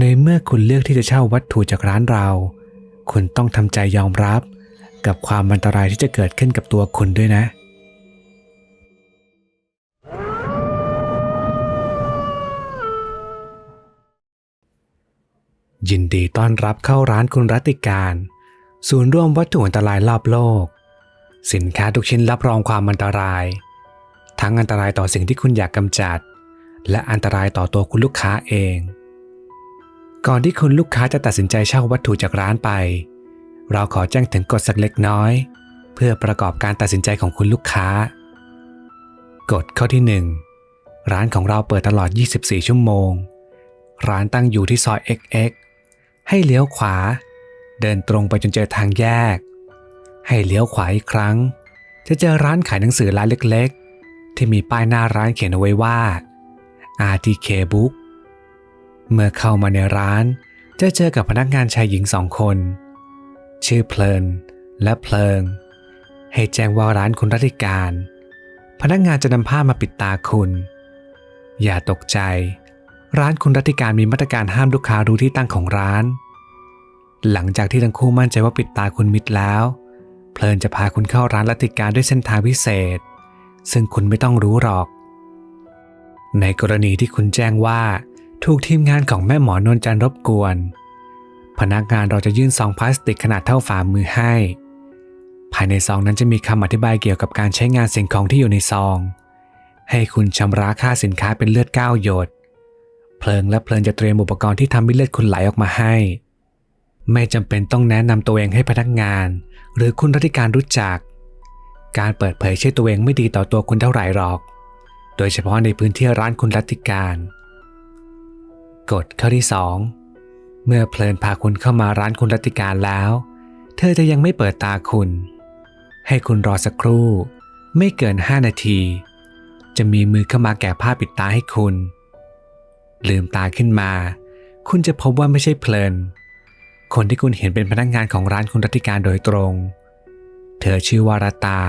ในเมื่อคุณเลือกที่จะเช่าวัตถุจากร้านเรา คุณต้องทำใจยอมรับ กับความอันตรายที่จะเกิดขึ้นกับตัวคุณด้วยนะ ยินดีต้อนรับเข้าร้านคุณรัติการ ศูนย์รวมวัตถุอันตรายรอบโลก สินค้าทุกชิ้นรับรองความอันตราย ทั้งอันตรายต่อสิ่งที่คุณอยากกำจัด และอันตรายต่อตัวคุณลูกค้าเอง ก่อนที่คุณลูกค้าจะตัดสินใจเช่าวัตถุจากร้านไป เราขอแจ้งถึงกฎสักเล็กน้อย เพื่อประกอบการตัดสินใจของคุณลูกค้ากฎข้อที่ 1 ร้านของเราเปิดตลอด 24 ชั่วโมง ร้านตั้งอยู่ที่ซอย XX ให้เลี้ยวขวา เดินตรงไปจนเจอทางแยก ให้เลี้ยวขวาอีกครั้ง จะเจอร้านขายหนังสือร้านเล็กๆ ที่มีป้ายหน้าร้านเขียนเอาไว้ว่า RTK Book เมื่อเข้ามาในร้าน จะเจอกับพนักงานชายหญิงสองคน ชื่อเพลินและเพลิง ให้แจ้งว่าร้านคุณรัติการ พนักงานจะนำผ้ามาปิดตาคุณ อย่าตกใจ ร้านคุณรัติการมีมาตรการห้ามลูกค้ารู้ที่ตั้งของร้าน หลังจากที่ทั้งคู่มั่นใจว่าปิดตาคุณมิดแล้ว เพลินจะพาคุณเข้าร้านรัติการด้วยเส้นทางพิเศษ ซึ่งคุณไม่ต้องรู้หรอก ในกรณีที่คุณแจ้งว่า ถูกทีมงานของแม่หมอนนจันรบกวน พนักงานเราจะยื่นซองพลาสติกขนาดเท่าฝ่ามือให้ ภายในซองนั้นจะมีคำอธิบายเกี่ยวกับการใช้งานสิ่งของที่อยู่ในซอง ให้คุณชำระค่าสินค้าเป็นเลือดเก้าหยด เพลิงและเพลินจะเตรียมอุปกรณ์ที่ทำให้เลือดคุณไหลออกมาให้ ไม่จำเป็นต้องแนะนำตัวเองให้พนักงาน หรือคุณรัติการรู้จัก การเปิดเผยชื่อตัวเองไม่ดีต่อตัวคุณเท่าไหร่หรอก โดยเฉพาะในพื้นที่ร้านคุณรัติการ กฎข้อที่ 2 เมื่อเพลินพาคุณเข้ามาร้านคุณรัติการแล้ว เธอจะยังไม่เปิดตาคุณ ให้คุณรอสักครู่ ไม่เกิน 5 นาที จะมีมือเข้ามาแกะผ้าปิดตาให้คุณ ลืมตาขึ้นมา คุณจะพบว่าไม่ใช่เพลิน คนที่คุณเห็นเป็นพนักงานของร้านคุณรัติการโดยตรง เธอชื่อว่ารัตา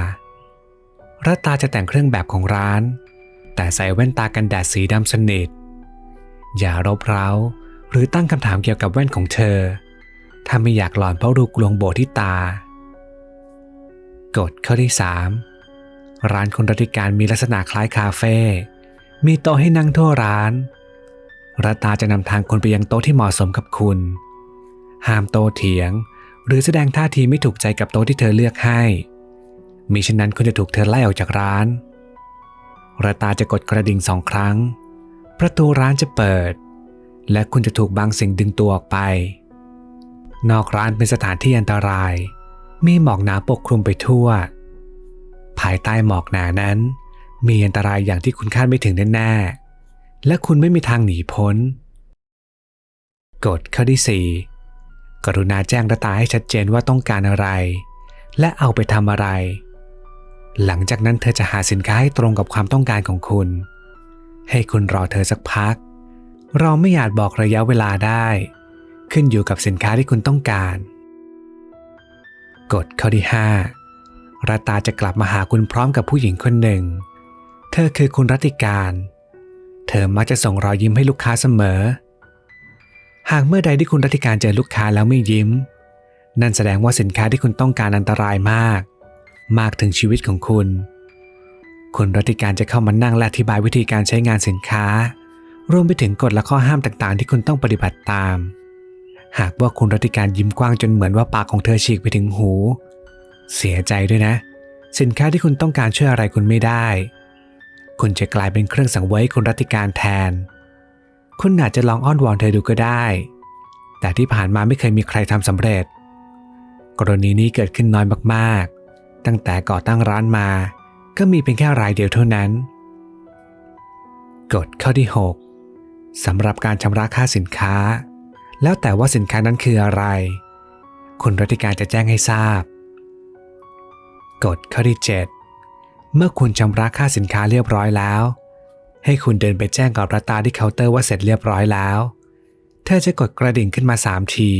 รัตตาจะแต่งเครื่องแบบของร้าน แต่ใส่แว่นตากันแดดสีดำสนิท อย่ารบเร้า หรือตั้งคำถามเกี่ยวกับแว่นของเธอ ถ้าไม่อยากหลอนเพราะรูกลวงโบที่ตากฎข้อที่ 3 ร้านคุณรัติการมีลักษณะคล้ายคาเฟ่ มีโต๊ะให้นั่งทั่วร้านรัตตาจะนำทางคุณไปยังโต๊ะที่เหมาะสมกับคุณ ห้ามโตเถียง หรือแสดงท่าทีไม่ถูกใจกับโต๊ะที่เธอเลือกให้มิฉะนั้นคุณจะถูกเธอไล่ออกจากร้านรัตตาจะกดกระดิ่งสองครั้ง ประตูร้านจะเปิด และคุณจะถูกบางสิ่งดึงตัวออกไป นอกร้านเป็นสถานที่อันตราย มีหมอกหนาปกคลุมไปทั่ว ภายใต้หมอกหนานั้น มีอันตรายอย่างที่คุณคาดไม่ถึงแน่ๆและคุณไม่มีทางหนีพ้น กฎข้อที่ 4 กรุณาแจ้งระตาให้ชัดเจนว่าต้องการอะไร และเอาไปทำอะไร หลังจากนั้นเธอจะหาสินค้าให้ตรงกับความต้องการของคุณ ให้คุณรอเธอสักพัก เราไม่อาจบอกระยะเวลาได้ ขึ้นอยู่กับสินค้าที่คุณต้องการกฎข้อที่ 5รัตตาจะกลับมาหาคุณพร้อมกับผู้หญิงคนหนึ่ง เธอคือคุณรัติการ เธอมักจะส่งรอยยิ้มให้ลูกค้าเสมอ หากเมื่อใดที่คุณรัติการเจอลูกค้าแล้วไม่ยิ้ม นั่นแสดงว่าสินค้าที่คุณต้องการอันตรายมาก มากถึงชีวิตของคุณ คุณรัติการจะเข้ามานั่งและอธิบายวิธีการใช้งานสินค้า รวมไปถึงกฎและข้อห้ามต่างๆ ที่คุณต้องปฏิบัติตาม หากว่าคุณรัติการยิ้มกว้างจนเหมือนว่าปากของเธอฉีกไปถึงหู เสียใจด้วยนะ สินค้าที่คุณต้องการช่วยอะไรคุณไม่ได้ คุณจะกลายเป็นเครื่องสังเวยคุณรัติการแทน คุณอาจจะลองอ้อนวอนเธอดูก็ได้ แต่ที่ผ่านมาไม่เคยมีใครทำสำเร็จ กรณีนี้เกิดขึ้นน้อยมากๆ ตั้งแต่ก่อตั้งร้านมา ก็มีเพียงแค่รายเดียวเท่านั้น กฎข้อที่ 6สำหรับการชำระค่าสินค้า แล้วแต่ว่าสินค้านั้นคืออะไร คุณรัติการจะแจ้งให้ทราบ กฎข้อที่ 7 เมื่อคุณชำระค่าสินค้าเรียบร้อยแล้ว ให้คุณเดินไปแจ้งกับรัตตาที่เคาน์เตอร์ว่าเสร็จเรียบร้อยแล้ว เธอจะกดกระดิ่งขึ้นมา3ที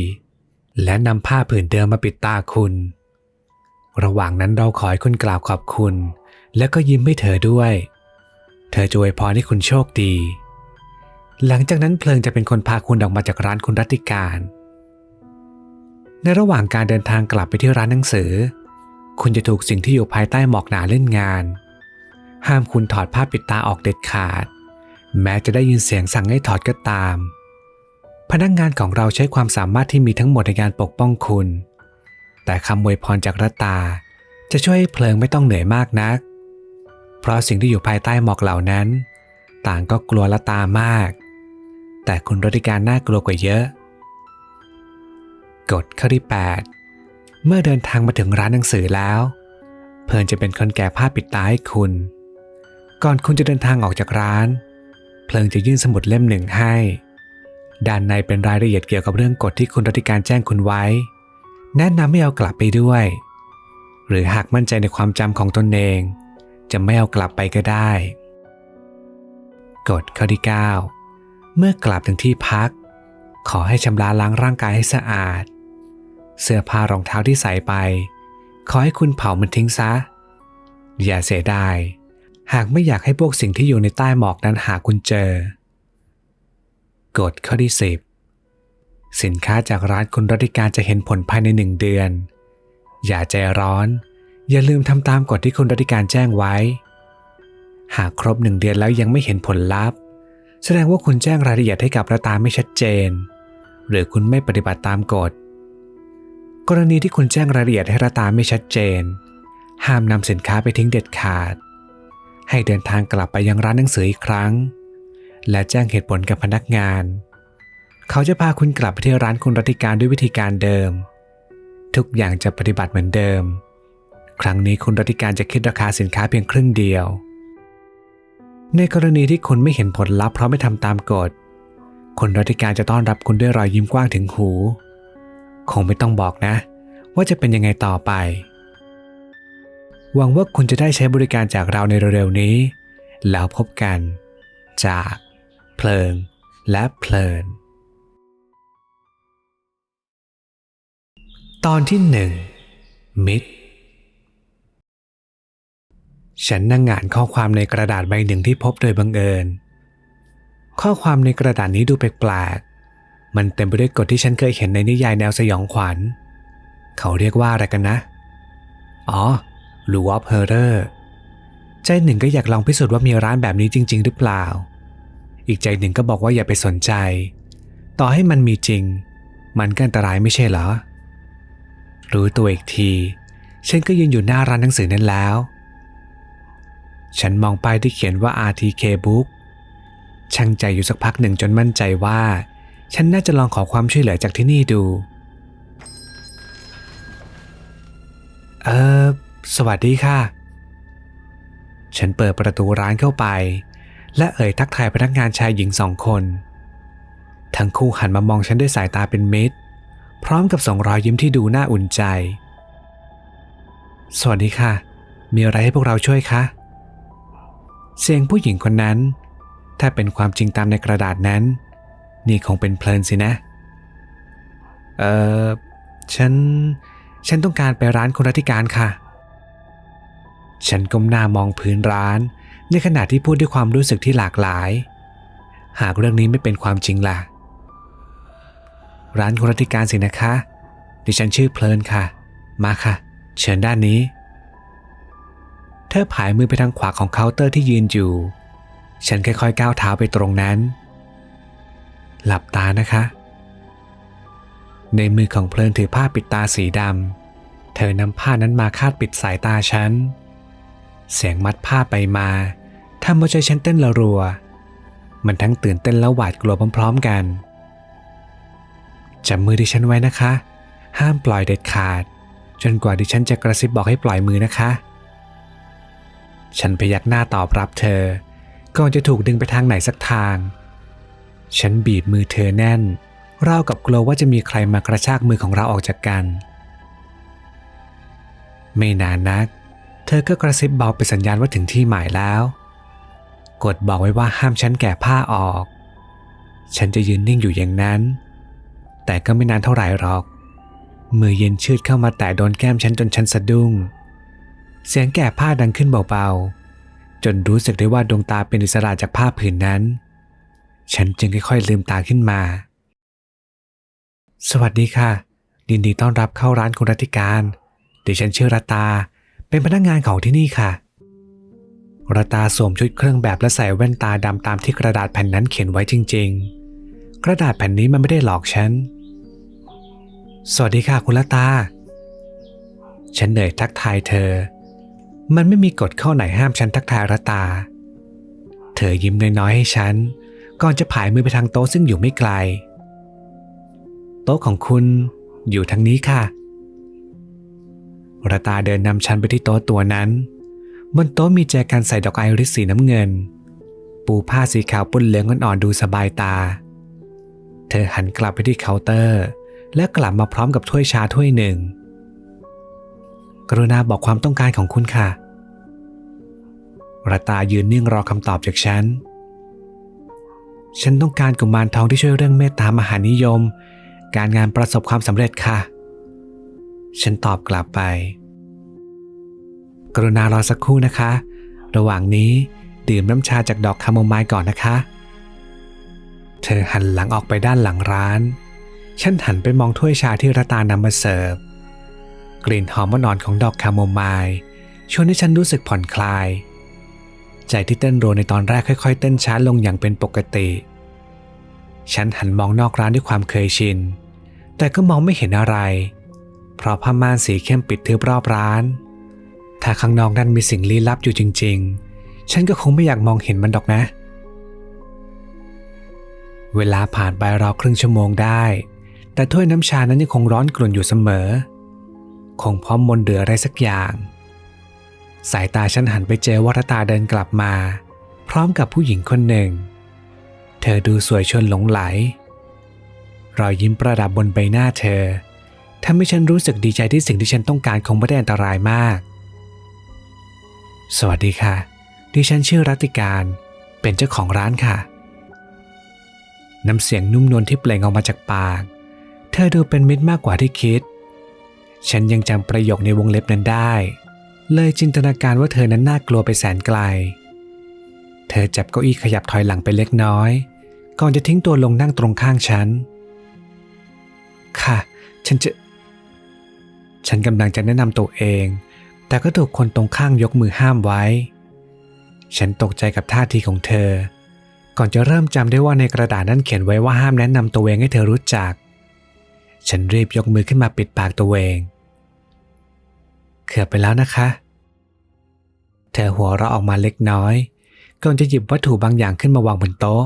และนำผ้าผืนเดิมมาปิดตาคุณระหว่างนั้นเราขอให้คุณกล่าวขอบคุณ แล้วก็ยิ้มให้เธอด้วย เธอจะอวยพรให้คุณโชคดี หลังจากนั้นเพลิงจะเป็นคนพาคุณออกมาจากร้านคุณรัติการ ในระหว่างการเดินทางกลับไปที่ร้านหนังสือ คุณจะถูกสิ่งที่อยู่ภายใต้หมอกหนาเล่นงาน ห้ามคุณถอดผ้าปิดตาออกเด็ดขาด แม้จะได้ยินเสียงสั่งให้ถอดก็ตาม พนักงงานของเราใช้ความสามารถที่มีทั้งหมดในการปกป้องคุณ แต่คำอวยพรจากรัตตาจะช่วยให้เพลิงไม่ต้องเหนื่อยมากนัก เพราะสิ่งที่อยู่ภายใต้หมอกเหล่านั้น ต่างก็กลัวละตามาก แต่คุณรติการน่ากลัวกว่าเยอะ กฎข้อที่ 8 เมื่อเดินทางมาถึงร้านหนังสือแล้ว เพลินจะเป็นคนแก่ผ้าปิดตาให้คุณ ก่อนคุณจะเดินทางออกจากร้าน เพลิงจะยื่นสมุดเล่มหนึ่งให้ ด้านในเป็นรายละเอียดเกี่ยวกับเรื่องกฎที่คุณรติการแจ้งคุณไว้ แนะนำไม่เอากลับไปด้วย หรือหากมั่นใจในความจำของตนเอง จะไม่เอากลับไปก็ได้ กฎข้อที่ 9 เมื่อกลับถึงที่พัก ขอให้ชำระล้างร่างกายให้สะอาด เสื้อผ้ารองเท้าที่ใส่ไป ขอให้คุณเผามันทิ้งซะ อย่าเสียดาย หากไม่อยากให้พวกสิ่งที่อยู่ในใต้หมอกนั้นหาคุณเจอ กฎข้อที่ 10 สินค้าจากร้านคุณรัติการจะเห็นผลภายในหนึ่งเดือน อย่าใจร้อน อย่าลืมทำตามกฎที่คุณรัติการแจ้งไว้ หากครบหนึ่งเดือนแล้วยังไม่เห็นผลลัพธ์ แสดงว่าคุณแจ้งรายละเอียดให้กับรัตาไม่ชัดเจน หรือคุณไม่ปฏิบัติตามกฎ กรณีที่คุณแจ้งรายละเอียดให้รัตาไม่ชัดเจน ห้ามนำสินค้าไปทิ้งเด็ดขาด ให้เดินทางกลับไปยังร้านหนังสืออีกครั้ง และแจ้งเหตุผลกับพนักงาน เขาจะพาคุณกลับไปที่ร้านคุณรัติการด้วยวิธีการเดิม ทุกอย่างจะปฏิบัติเหมือนเดิม ครั้งนี้คุณรัติการจะคิดราคาสินค้าเพียงครึ่งเดียว ในกรณีที่คุณไม่เห็นผลลัพธ์เพราะไม่ทำตามกฎคุณรัติการจะต้อนรับคุณด้วยรอยยิ้มกว้างถึงหู คงไม่ต้องบอกนะ ว่าจะเป็นยังไงต่อไป หวังว่าคุณจะได้ใช้บริการจากเราในเร็วๆนี้ แล้วพบกัน จากเพลิงและเพลิน ตอนที่หนึ่งมิตร ฉันนั่งอ่านข้อความในกระดาษใบหนึ่งที่พบโดยบังเอิญ ข้อความในกระดาษนี้ดูแปลกๆ มันเต็มไปด้วยกฎที่ฉันเคยเห็นในนิยายแนวสยองขวัญ เขาเรียกว่าอะไรกันนะ อ๋อลูวอฟเฮอร์เรอร์ ใจหนึ่งก็อยากลองพิสูจน์ว่ามีร้านแบบนี้จริง ๆ หรือเปล่า อีกใจหนึ่งก็บอกว่าอย่าไปสนใจ ต่อให้มันมีจริง มันก็อันตรายไม่ใช่เหรอ รู้ตัวอีกที ฉันก็ยืนอยู่หน้าร้านหนังสือนั้นแล้ว ฉันมองป้ายที่เขียนว่า RTK Book ช่างใจอยู่สักพักหนึ่งจนมั่นใจว่า ฉันน่าจะลองขอความช่วยเหลือจากที่นี่ดู เออสวัสดีค่ะ ฉันเปิดประตูร้านเข้าไป และเอ่ยทักทายพนักงานชายหญิงสองคน ทั้งคู่หันมามองฉันด้วยสายตาเป็นมิตร พร้อมกับส่งรอยยิ้มที่ดูน่าอุ่นใจ สวัสดีค่ะ มีอะไรให้พวกเราช่วยคะ เสียงผู้หญิงคนนั้น ถ้าเป็นความจริงตามในกระดาษนั้น นี่คงเป็นเพลินสินะ เออฉัน ฉันต้องการไปร้านคุณรัติการค่ะ ฉันก้มหน้ามองพื้นร้าน ในขณะที่พูดด้วยความรู้สึกที่หลากหลาย หากเรื่องนี้ไม่เป็นความจริงล่ะ ร้านคุณรัติการสินะคะ ดิฉันชื่อเพลินค่ะ มาค่ะ เชิญด้านนี้ เธอผายมือไปทางขวาของเคาน์เตอร์ที่ยืนอยู่ ฉันค่อยๆก้าวเท้าไปตรงนั้น หลับตานะคะ ในมือของเพลินถือผ้าปิดตาสีดำ เธอนำผ้านั้นมาคาดปิดสายตาฉัน เสียงมัดผ้าไปมาทำหัวใจฉันเต้นระรัว มันทั้งตื่นเต้นและหวาดกลัวพร้อมๆกันจับมือดิฉันไว้นะคะ ห้ามปล่อยเด็ดขาด จนกว่าดิฉันจะกระซิบบอกให้ปล่อยมือนะคะ ฉันพยักหน้าตอบรับเธอ ก่อนจะถูกดึงไปทางไหนสักทาง ฉันบีบมือเธอแน่นราวกับกลัวว่าจะมีใครมากระชากมือของเราออกจากกัน ไม่นานนัก เธอก็กระซิบเบาเป็นสัญญาณว่าถึงที่หมายแล้ว กดบอกไว้ว่าห้ามฉันแก่ผ้าออก ฉันจะยืนนิ่งอยู่อย่างนั้น แต่ก็ไม่นานเท่าไหร่หรอก มือเย็นชืดเข้ามาแตะโดนแก้มฉันจนฉันสะดุ้ง เสียงแก่ผ้าดังขึ้นเบาๆ จนรู้สึกได้ว่าดวงตาเป็นอิสระจากผ้าผืนนั้น ฉันจึงค่อยๆลืมตาขึ้นมา สวัสดีค่ะยินดีต้อนรับเข้าร้านคุณรัติการดิฉันชื่อรัตตาเป็นพนักงานของที่นี่ค่ะรัตตาสวมชุดเครื่องแบบและใส่แว่นตาดำตามที่กระดาษแผ่นนั้นเขียนไว้จริง ๆ กระดาษแผ่นนี้มันไม่ได้หลอกฉัน สวัสดีค่ะคุณรัตตาฉันเหนื่อยทักทายเธอ มันไม่มีกฎข้อไหนห้ามฉันทักทายรตตา เธอยิ้มน้อยๆให้ฉัน ก่อนจะผายมือไปทางโต๊ะซึ่งอยู่ไม่ไกล โต๊ะของคุณอยู่ทางนี้ค่ะรตาเดินนำฉันไปที่โต๊ะตัวนั้น บนโต๊ะมีแจกันใส่ดอกไอริสสีน้ำเงิน ปูผ้าสีขาวปุ้นเหลืองอ่อนๆดูสบายตา เธอหันกลับไปที่เคาน์เตอร์ และกลับมาพร้อมกับถ้วยชาถ้วยหนึ่ง กรุณาบอกความต้องการของคุณค่ะรตายืนนิ่งรอคำตอบจากฉัน ฉันต้องการกุมารทองที่ช่วยเรื่องเมตตามหานิยม การงานประสบความสำเร็จค่ะ ฉันตอบกลับไป กรุณารอสักครู่นะคะ ระหว่างนี้ดื่มน้ำชาจากดอกคาโมไมล์ก่อนนะคะ เธอหันหลังออกไปด้านหลังร้าน ฉันหันไปมองถ้วยชาที่รตานำมาเสิร์ฟ กลิ่นหอมอ่อนของดอกคาโมไมล์ชวนให้ฉันรู้สึกผ่อนคลาย ใจที่เต้นโรในตอนแรกค่อย ๆ เต้นช้าลงอย่างเป็นปกติ ฉันหันมองนอกร้านด้วยความเคยชิน แต่ก็มองไม่เห็นอะไร เพราะผ้าม่านสีเข้มปิดทึบรอบร้าน ถ้าข้างนอกนั้นมีสิ่งลี้ลับอยู่จริง ๆ ฉันก็คงไม่อยากมองเห็นมันดอกนะ เวลาผ่านไปราวครึ่งชั่วโมงได้ แต่ถ้วยน้ำชานั้นยังคงร้อนกลุ่นอยู่เสมอ คงพร้อมมนเดืออะไรสักอย่าง สายตาฉันหันไปเจอวัตตาเดินกลับมา พร้อมกับผู้หญิงคนหนึ่ง เธอดูสวยชวนหลงไหล รอยยิ้มประดับบนใบหน้าเธอทำให้ฉันรู้สึกดีใจที่สิ่งที่ฉันต้องการคงไม่ได้อันตรายมาก สวัสดีค่ะ ดิฉันชื่อรัติการ เป็นเจ้าของร้านค่ะ น้ำเสียงนุ่มนวลที่เปล่งออกมาจากปาก เธอดูเป็นมิตรมากกว่าที่คิด ฉันยังจำประโยคในวงเล็บนั้นได้ เลยจินตนาการว่าเธอนั้นน่ากลัวไปแสนไกล เธอจับเก้าอี้ขยับถอยหลังไปเล็กน้อย ก่อนจะทิ้งตัวลงนั่งตรงข้างฉัน ค่ะ ฉันจะ ฉันกำลังจะแนะนำตัวเอง แต่ก็ถูกคนตรงข้างยกมือห้ามไว้ ฉันตกใจกับท่าทีของเธอ ก่อนจะเริ่มจำได้ว่าในกระดาษนั้นเขียนไว้ว่าห้ามแนะนำตัวเองให้เธอรู้จัก ฉันรีบยกมือขึ้นมาปิดปากตัวเองเกือบไปแล้วนะคะ เธอหัวเราะออกมาเล็กน้อยก่อนจะหยิบวัตถุบางอย่างขึ้นมาวางบนโต๊ะ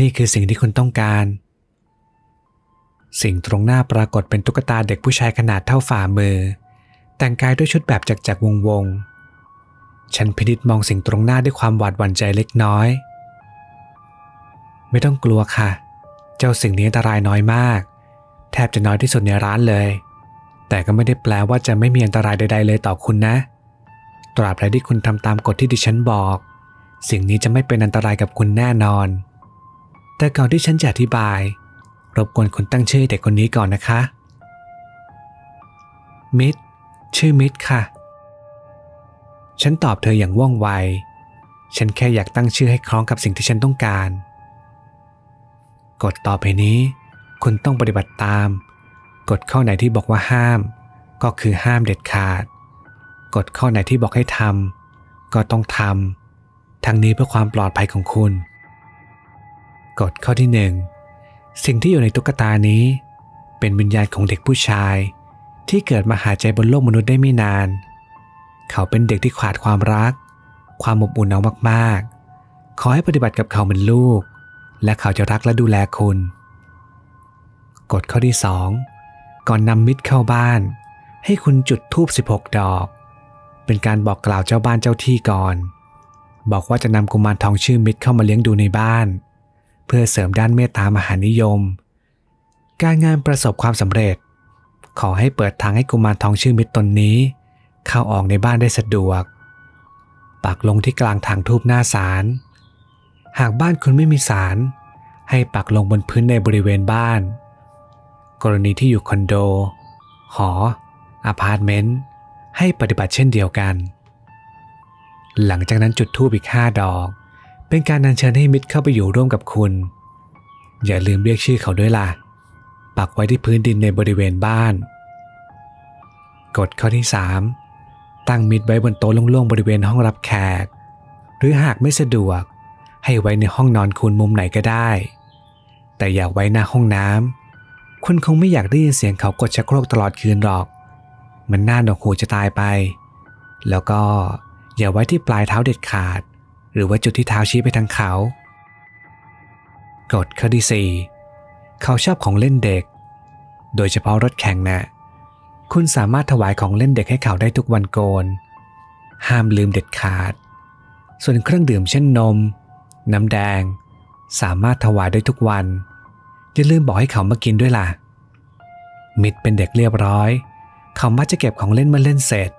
นี่คือสิ่งที่คุณต้องการ สิ่งตรงหน้าปรากฏเป็นตุ๊กตาเด็กผู้ชายขนาดเท่าฝ่ามือ แต่งกายด้วยชุดแบบจักจักวงวงๆฉันพินิจมองสิ่งตรงหน้าด้วยความหวาดหวั่นใจเล็กน้อย ไม่ต้องกลัวค่ะเจ้าสิ่งนี้อันตรายน้อยมาก แทบจะน้อยที่สุดในร้านเลย แต่ก็ไม่ได้แปลว่าจะไม่มีอันตรายใด ๆ เลยต่อคุณนะ ตราบใดที่คุณทำตามกฎที่ดิฉันบอก สิ่งนี้จะไม่เป็นอันตรายกับคุณแน่นอน แต่ก่อนที่ฉันจะอธิบาย รบกวนคุณตั้งชื่อเด็กคนนี้ก่อนนะคะ มิดชื่อมิดค่ะ ฉันตอบเธออย่างว่องไว ฉันแค่อยากตั้งชื่อให้คล้องกับสิ่งที่ฉันต้องการ กฎต่อไปนี้ คุณต้องปฏิบัติตาม กฎข้อไหนที่บอกว่าห้าม ก็คือห้ามเด็ดขาด กฎข้อไหนที่บอกให้ทำก็ต้องทำทั้งนี้เพื่อความปลอดภัยของคุณ กฎข้อที่หนึ่งสิ่งที่อยู่ในตุ๊กตานี้ เป็นวิญญาณของเด็กผู้ชาย ที่เกิดมาหาใจบนโลกมนุษย์ได้ไม่นาน เขาเป็นเด็กที่ขาดความรัก ความอบอุ่นเอามากๆ ขอให้ปฏิบัติกับเขาเหมือนลูก และเขาจะรักและดูแลคุณ กฎข้อที่สองก่อนนำมิตรเข้าบ้าน ให้คุณจุดธูป 16 ดอก เป็นการบอกกล่าวเจ้าบ้านเจ้าที่ก่อน บอกว่าจะนำกุมารทองชื่อมิตรเข้ามาเลี้ยงดูในบ้าน เพื่อเสริมด้านเมตตามหานิยม การงานประสบความสำเร็จ ขอให้เปิดทางให้กุมารทองชื่อมิตรตนนี้ เข้าออกในบ้านได้สะดวก ปักลงที่กลางทางทูบหน้าศาล หากบ้านคุณไม่มีศาลให้ปักลงบนพื้นในบริเวณบ้าน กรณีที่อยู่คอนโด หอ อพาร์ตเมนต์ ให้ปฏิบัติเช่นเดียวกัน หลังจากนั้นจุดธูปอีกห้าดอก เป็นการนันเชิญให้มิตรเข้าไปอยู่ร่วมกับคุณ อย่าลืมเรียกชื่อเขาด้วยล่ะ ปักไว้ที่พื้นดินในบริเวณบ้าน กฎข้อที่ 3 ตั้งมิตรไว้บนโต๊ะโล่งๆบริเวณห้องรับแขก หรือหากไม่สะดวก ให้ไว้ในห้องนอนคุณมุมไหนก็ได้ แต่อย่าไว้หน้าห้องน้ำคุณคงไม่อยากได้ยินเสียงเขากดชักโครกตลอดคืนหรอก มันน่าหนวกหูจะตายไป แล้วก็อย่าไว้ที่ปลายเท้าเด็ดขาด หรือว่าจุดที่เท้าชี้ไปทางเขา กฎข้อที่ 4 เขาชอบของเล่นเด็ก โดยเฉพาะรถแข่งนะ่ะคุณสามารถถวายของเล่นเด็กให้เขาได้ทุกวันโกน ห้ามลืมเด็ดขาด ส่วนเครื่องดื่มเช่นนม น้ำแดง สามารถถวายได้ทุกวัน อย่าลืมบอกให้เขามากินด้วยล่ะ มิดเป็นเด็กเรียบร้อย เขามักจะเก็บของเล่นมื่อเล่นเสร็จ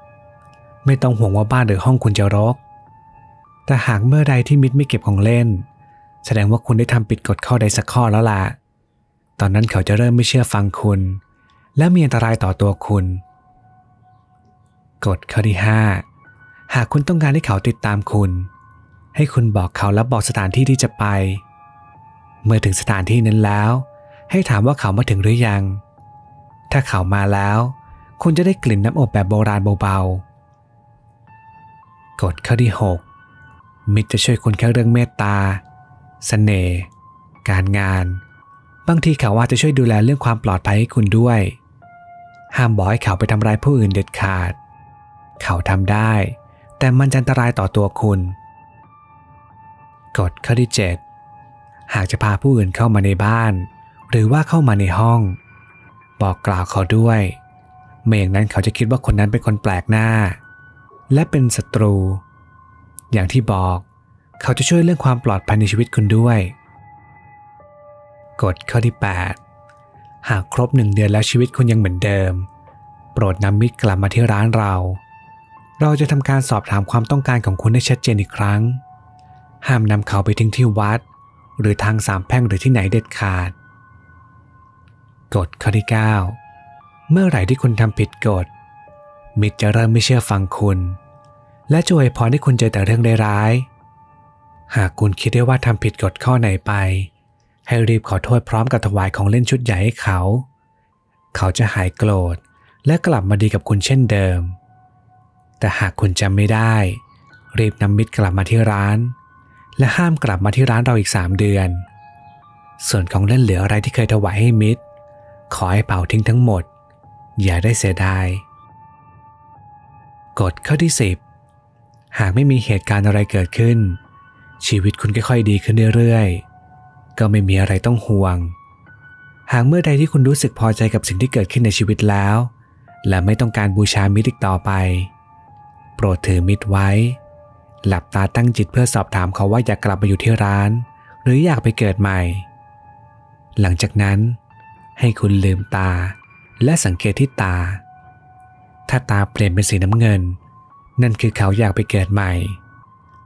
ไม่ต้องห่วงว่าบ้านหรือห้องคุณจะรก แต่หากเมื่อใดที่มิดไม่เก็บของเล่น แสดงว่าคุณได้ทำผิดกฎข้อใดสักข้อแล้วล่ะ ตอนนั้นเขาจะเริ่มไม่เชื่อฟังคุณ และมีอันตรายต่อตัวคุณ กฎข้อที่5หากคุณต้องการให้เขาติดตามคุณ ให้คุณบอกเขาและบอกสถานที่ที่จะไป เมื่อถึงสถานที่นั้นแล้ว ให้ถามว่าเขามาถึงหรือยัง ถ้าเขามาแล้ว คุณจะได้กลิ่นน้ำอบแบบโบราณเบาๆ กฎข้อที่ 6 มิตรจะช่วยคุณแค่เรื่องเมตตาเสน่ห์การงาน บางทีเขาอาจจะช่วยดูแลเรื่องความปลอดภัยให้คุณด้วย ห้ามบอกให้เขาไปทำร้ายผู้อื่นเด็ดขาด เขาทำได้ แต่มันจะอันตรายต่อตัวคุณ กฎข้อที่ 7 หากจะพาผู้อื่นเข้ามาในบ้าน หรือว่าเข้ามาในห้อง บอกกล่าวเขาด้วยไม่อย่างนั้นเขาจะคิดว่าคนนั้นเป็นคนแปลกหน้า และเป็นศัตรู อย่างที่บอกเขาจะช่วยเรื่องความปลอดภัยในชีวิตคุณด้วย กฎข้อที่ 8 หากครบหนึ่งเดือนแล้วชีวิตคุณยังเหมือนเดิม โปรดนำมิตรกลับมาที่ร้านเรา เราจะทำการสอบถามความต้องการของคุณให้ชัดเจนอีกครั้ง ห้ามนำเขาไปทิ้งที่วัด หรือทางสามแพร่งหรือที่ไหนเด็ดขาด กฎข้อที่ 9 เมื่อไหร่ที่คุณทำผิดกฎ มิตรจะเริ่มไม่เชื่อฟังคุณ และจะอวยพรให้คุณเจอแต่เรื่องร้ายๆหากคุณคิดได้ว่าทำผิดกฎข้อไหนไป ให้รีบขอโทษพร้อมกับถวายของเล่นชุดใหญ่ให้เขา เขาจะหายโกรธและกลับมาดีกับคุณเช่นเดิม แต่หากคุณจำไม่ได้ รีบนำมิตรกลับมาที่ร้าน และห้ามกลับมาที่ร้านเราอีก 3 เดือน ส่วนของเล่นเหลืออะไรที่เคยถวายให้มิตร ขอให้เผาทิ้งทั้งหมด อย่าได้เสียดาย กฎข้อที่ 10 หากไม่มีเหตุการณ์อะไรเกิดขึ้น ชีวิตคุณค่อยๆดีขึ้นเรื่อยๆ ก็ไม่มีอะไรต้องห่วง หากเมื่อใดที่คุณรู้สึกพอใจกับสิ่งที่เกิดขึ้นในชีวิตแล้ว และไม่ต้องการบูชามิตรอีกต่อไป โปรดถือมิตรไว้ หลับตาตั้งจิตเพื่อสอบถามเขาว่าอยากกลับมาอยู่ที่ร้าน หรืออยากไปเกิดใหม่ หลังจากนั้น ให้คุณลืมตา และสังเกตที่ตา ถ้าตาเปลี่ยนเป็นสีน้ำเงิน นั่นคือเขาอยากไปเกิดใหม่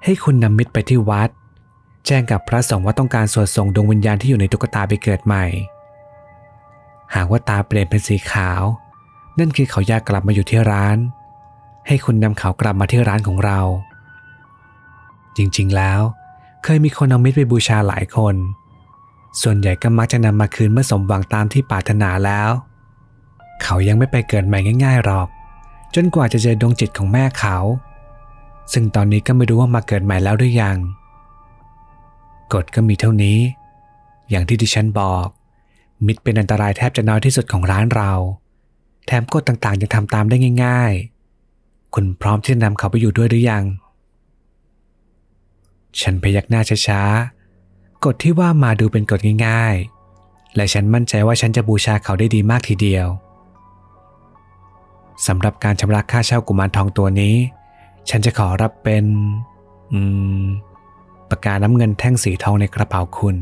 ให้คุณนำมิตรไปที่วัด แจ้งกับพระสงฆ์ว่าต้องการสวดส่งดวงวิญญาณที่อยู่ในตุ๊กตาไปเกิดใหม่ หากว่าตาเปลี่ยนเป็นสีขาว นั่นคือเขาอยากกลับมาอยู่ที่ร้าน ให้คุณนำเขากลับมาที่ร้านของเรา จริงๆแล้ว เคยมีคนเอามิตรไปบูชาหลายคน ส่วนใหญ่ก็มักจะนำมาคืนเมื่อสมหวังตามที่ปรารถนาแล้ว เขายังไม่ไปเกิดใหม่ง่ายๆหรอก จนกว่าจะเจอดวงจิตของแม่เขา ซึ่งตอนนี้ก็ไม่รู้ว่ามาเกิดใหม่แล้วหรือยังกฎก็มีเท่านี้ อย่างที่ดิฉันบอก มิตรเป็นอันตรายแทบจะน้อยที่สุดของร้านเรา แถมกฎต่างๆยังทำตามได้ง่าย ๆ คุณพร้อมที่จะนำเขาไปอยู่ด้วยหรือยัง ฉันพยักหน้าช้าๆ กฎที่ว่ามาดูเป็นกฎง่ายๆ และฉันมั่นใจว่าฉันจะบูชาเขาได้ดีมากทีเดียวสำหรับการชำระค่าเช่ากุมารทองตัวนี้ ฉันจะขอรับเป็น อืม ปากกาน้ำเงินแท่งสีทองในกระเป๋าคุณ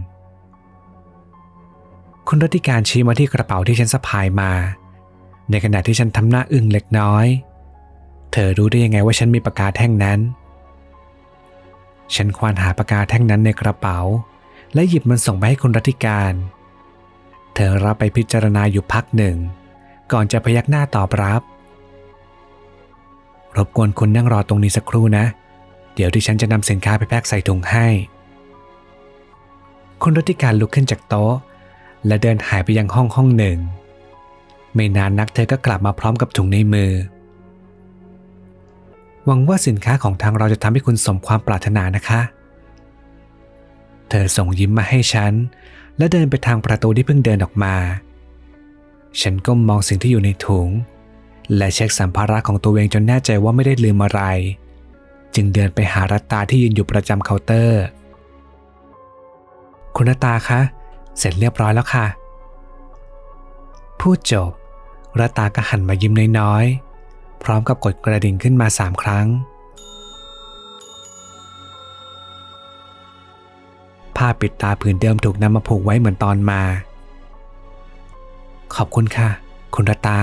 คุณรัติการชี้มาที่กระเป๋าที่ฉันสะพายมา ในขณะที่ฉันทำหน้าอึ้งเล็กน้อย เธอรู้ได้ยังไงว่าฉันมีปากกาแท่งนั้น ฉันควานหาปากกาแท่งนั้นในกระเป๋า และหยิบมันส่งไปให้คุณรัติการ เธอรับไปพิจารณาอยู่พักหนึ่ง ก่อนจะพยักหน้าตอบรับ รบกวนคุณนั่งรอตรงนี้สักครู่นะ เดี๋ยวที่ฉันจะนำสินค้าไปแพ็คใส่ถุงให้คุณรัติการลุกขึ้นจากโต๊ะ และเดินหายไปยังห้องห้องหนึ่ง ไม่นานนักเธอก็กลับมาพร้อมกับถุงในมือ หวังว่าสินค้าของทางเราจะทำให้คุณสมความปรารถนานะคะ เธอส่งยิ้มมาให้ฉัน และเดินไปทางประตูที่เพิ่งเดินออกมา ฉันก้มมองสิ่งที่อยู่ในถุง และเช็คสัมภาระของตัวเองจนแน่ใจว่าไม่ได้ลืมอะไร จึงเดินไปหารัตตาที่ยืนอยู่ประจำเคาน์เตอร์ คุณรัตตาคะ เสร็จเรียบร้อยแล้วค่ะ พูดจบรัตตาก็หันมายิ้มน้อยๆ พร้อมกับกดกระดิ่งขึ้นมาสามครั้ง ผ้าปิดตาผืนเดิมถูกนำมาผูกไว้เหมือนตอนมา ขอบคุณค่ะ คุณรตา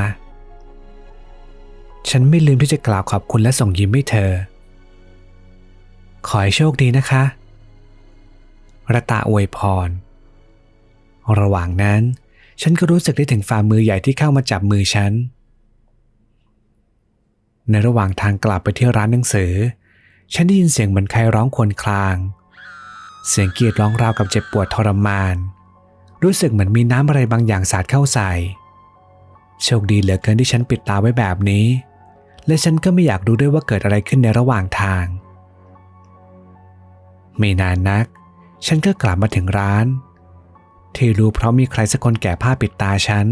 ฉันไม่ลืมที่จะกล่าวขอบคุณและส่งยิ้มให้เธอ ขอให้โชคดีนะคะรตาอวยพร ระหว่างนั้น ฉันก็รู้สึกได้ถึงฝ่ามือใหญ่ที่เข้ามาจับมือฉัน ในระหว่างทางกลับไปที่ร้านหนังสือ ฉันได้ยินเสียงเหมือนใครร้องควญคราง เสียงกรีดร้องราวกับเจ็บปวดทรมาน รู้สึกเหมือนมีน้ำอะไรบางอย่างสาดเข้าใส่ โชคดีเหลือเกินที่ฉันปิดตาไว้แบบนี้ และฉันก็ไม่อยากรู้ด้วยว่าเกิดอะไรขึ้นในระหว่างทาง ไม่นานนัก ฉันก็กลับมาถึงร้าน ที่รู้เพราะมีใครสักคนแก่ผ้าปิดตาฉัน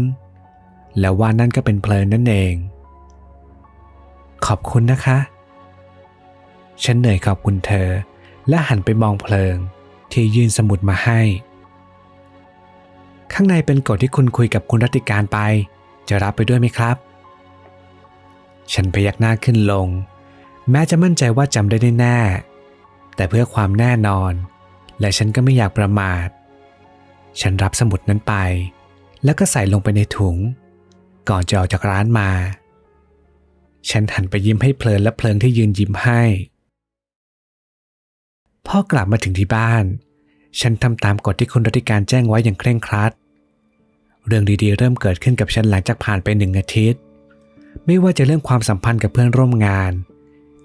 แล้วว่านั่นก็เป็นเพลินนั่นเอง ขอบคุณนะคะ ฉันเหนื่อยขอบคุณเธอ และหันไปมองเพลิง ที่ยื่นสมุดมาให้ ข้างในเป็นกฎที่คุณคุยกับคุณรัติการไป จะรับไปด้วยไหมครับ ฉันพยักหน้าขึ้นลง แม้จะมั่นใจว่าจำได้แน่แต่เพื่อความแน่นอน และฉันก็ไม่อยากประมาท ฉันรับสมุดนั้นไป แล้วก็ใส่ลงไปในถุง ก่อนจะออกจากร้านมา ฉันหันไปยิ้มให้เพลินและเพลิงที่ยืนยิ้มให้ พ่อกลับมาถึงที่บ้าน ฉันทำตามกฎที่คุณรัติการแจ้งไว้อย่างเคร่งครัด เรื่องดีๆ เริ่มเกิดขึ้นกับฉันหลังจากผ่านไปหนึ่งอาทิตย์ ไม่ว่าจะเรื่องความสัมพันธ์กับเพื่อนร่วมงาน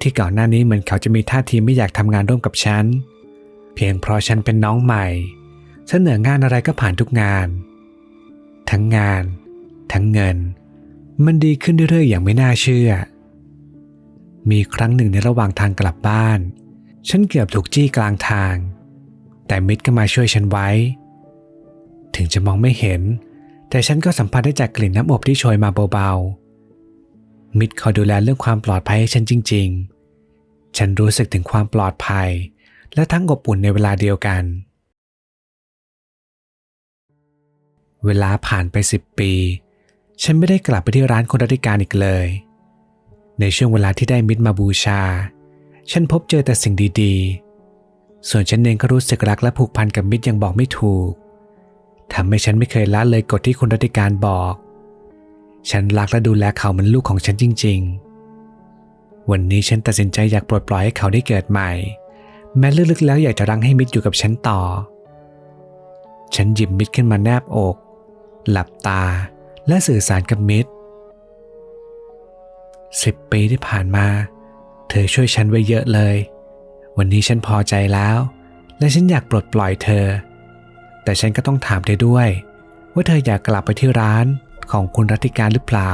ที่ก่อนหน้านี้เหมือนเขาจะมีท่าทีไม่อยากทำงานร่วมกับฉัน เพียงเพราะฉันเป็นน้องใหม่ เสนองานอะไรก็ผ่านทุกงาน ทั้งงาน ทั้งเงินมันดีขึ้นเรื่อยๆอย่างไม่น่าเชื่อ มีครั้งหนึ่งในระหว่างทางกลับบ้าน ฉันเกือบถูกจี้กลางทาง แต่มิตรก็มาช่วยฉันไว้ ถึงจะมองไม่เห็น แต่ฉันก็สัมผัสได้จากกลิ่นน้ำอบที่โชยมาเบาๆ มิตรคอยดูแลเรื่องความปลอดภัยให้ฉันจริง ๆ ฉันรู้สึกถึงความปลอดภัย และทั้งอบอุ่นในเวลาเดียวกัน เวลาผ่านไปสิบปี ฉันไม่ได้กลับไปที่ร้านคนรัติการอีกเลย ในช่วงเวลาที่ได้มิตรมาบูชา ฉันพบเจอแต่สิ่งดีๆ ส่วนฉันเองก็รู้สึกรักและผูกพันกับมิตรยังบอกไม่ถูกทำให้ฉันไม่เคยละเลยกฎที่คุณรัติการบอก ฉันรักและดูแลเขาเหมือนลูกของฉันจริง ๆ วันนี้ฉันตัดสินใจอยากปลดปล่อยให้เขาได้เกิดใหม่ แม้ลึกๆแล้วอยากจะรังให้มิตรอยู่กับฉันต่อ ฉันหยิบมิตรขึ้นมาแนบอก หลับตาและสื่อสารกับมิตร สิบปีที่ผ่านมา เธอช่วยฉันไว้เยอะเลย วันนี้ฉันพอใจแล้ว และฉันอยากปลดปล่อยเธอ แต่ฉันก็ต้องถามเธอด้วย ว่าเธออยากกลับไปที่ร้านของคุณรัติการหรือเปล่า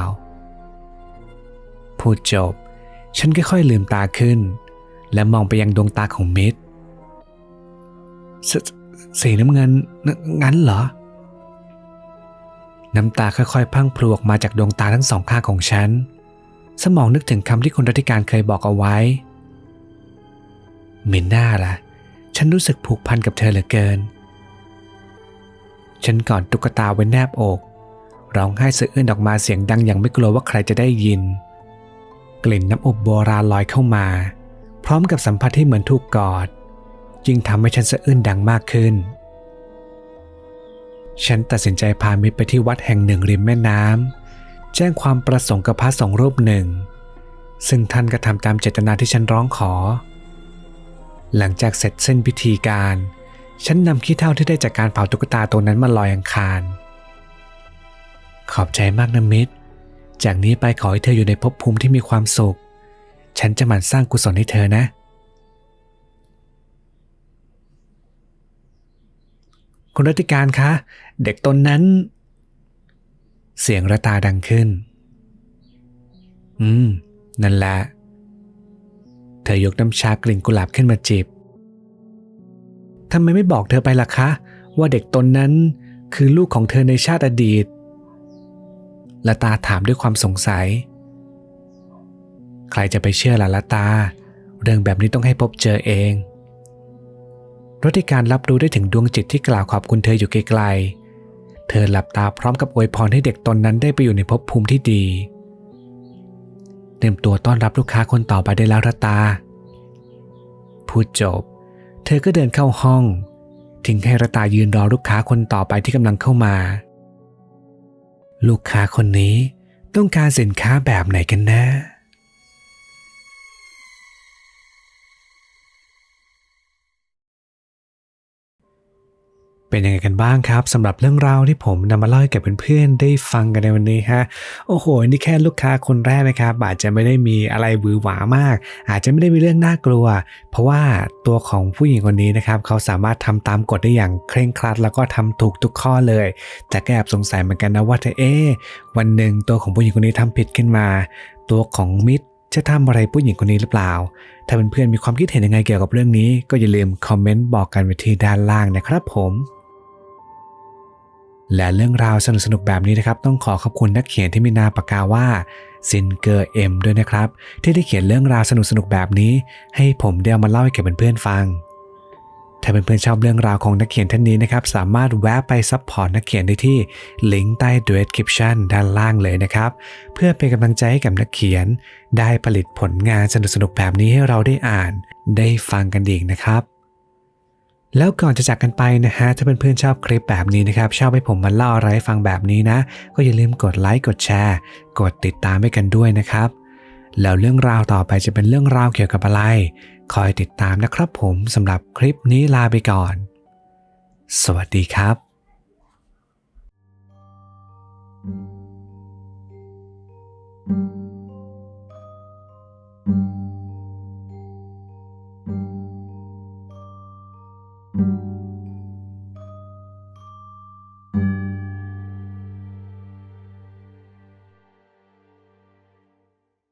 พูดจบ ฉันก็ค่อยลืมตาขึ้น และมองไปยังดวงตาของมิตรสสีน้ำเงินนงั้นเหรอ น้ำตาค่อยๆพังพลูออกมาจากดวงตาทั้งสองข้างของฉัน สมองนึกถึงคำที่คุณรัติการเคยบอกเอาไว้ มินน่าล่ะ ฉันรู้สึกผูกพันกับเธอเหลือเกิน ฉันกอดตุ๊กตาไว้แนบอก ร้องไห้สะอื้นออกมาเสียงดังอย่างไม่กลัวว่าใครจะได้ยิน กลิ่นน้ำอบโบราณลอยเข้ามา พร้อมกับสัมผัสที่เหมือนถูกกอด จึงทำให้ฉันสะอื้นดังมากขึ้น ฉันตัดสินใจพามิตรไปที่วัดแห่งหนึ่งริมแม่น้ำ แจ้งความประสงค์กับพระสองรูปหนึ่ง ซึ่งท่านก็ทำตามเจตนาที่ฉันร้องขอ หลังจากเสร็จเส้นพิธีการ ฉันนำขี้เท่าที่ได้จากการเผาตุ๊กตาตัวนั้นมาลอยอังคาร ขอบใจมากนะมิตร จากนี้ไปขอให้เธออยู่ในภพภูมิที่มีความสุข ฉันจะหมั่นสร้างกุศลให้เธอนะ คุณรัติการคะ เด็กตนนั้น เสียงระตาดังขึ้น อืม นั่นแหละ เธอยกน้ำชากลิ่นกุหลาบขึ้นมาจิบ ทำไมไม่บอกเธอไปล่ะคะ ว่าเด็กตนนั้นคือลูกของเธอในชาติอดีตละตาถามด้วยความสงสัย ใครจะไปเชื่อล่ะละตา เรื่องแบบนี้ต้องให้พบเจอเองรติการรับรู้ได้ถึงดวงจิตที่กล่าวขอบคุณเธออยู่ไกลๆ เธอหลับตาพร้อมกับอวยพรให้เด็กตนนั้นได้ไปอยู่ในภพภูมิที่ดีเตรียมตัวต้อนรับลูกค้าคนต่อไปได้แล้วระตา พูดจบ เธอก็เดินเข้าห้อง ทิ้งให้ระตายืนรอลูกค้าคนต่อไปที่กำลังเข้ามา ลูกค้าคนนี้ต้องการสินค้าแบบไหนกันนะ เป็นยังไงกันบ้างครับสำหรับเรื่องราวที่ผมนำมาเล่าให้กับเพื่อนๆได้ฟังกันในวันนี้ฮะโอ้โหนี่แค่ลูกค้าคนแรกนะครับอาจจะไม่ได้มีอะไรหวือหวามาก อาจจะไม่ได้มีเรื่องน่ากลัว เพราะว่าตัวของผู้หญิงคนนี้นะครับเขาสามารถทำตามกฎได้อย่างเคร่งครัด แล้วก็ทำถูกทุกข้อเลยแต่ก็แอบสงสัยเหมือนกันนะว่าเอเอ๊วันหนึ่งตัวของผู้หญิงคนนี้ทำผิดขึ้นมา ตัวของมิตรจะทำอะไรผู้หญิงคนนี้หรือเปล่า ถ้าเพื่อนๆมีความคิดเห็นยังไงเกี่ยวกับเรื่องนี้ ก็อย่าลืมคอมเมนต์บอกกันไว้ที่ด้านล่างนะครับผม และเรื่องราวสนุกๆแบบนี้นะครับต้องขอขอบคุณนักเขียนที่มีนามปากกาว่าซินเกอร์เอ็มด้วยนะครับ ที่ได้เขียนเรื่องราวสนุกๆแบบนี้ ให้ผมได้เอามาเล่าให้กับเพื่อนๆฟัง ถ้าเพื่อนๆชอบเรื่องราวของนักเขียนท่านนี้นะครับสามารถแวะไปซัพพอร์ตนักเขียนได้ที่ลิงก์ใต้ description ด้านล่างเลยนะครับ เพื่อเป็นกำลังใจให้กับนักเขียน ได้ผลิตผลงานสนุกๆแบบนี้ให้เราได้อ่าน ได้ฟังกันอีกนะครับ แล้วก่อนจะจากกันไปนะฮะ ถ้าเพื่อนๆชอบคลิปแบบนี้นะครับ ชอบให้ผมมาเล่าอะไรฟังแบบนี้นะ ก็อย่าลืมกดไลค์กดแชร์ กดติดตามให้กันด้วยนะครับ แล้วเรื่องราวต่อไปจะเป็นเรื่องราวเกี่ยวกับอะไร คอยติดตามนะครับผมสำหรับคลิปนี้ลาไปก่อน สวัสดีครับ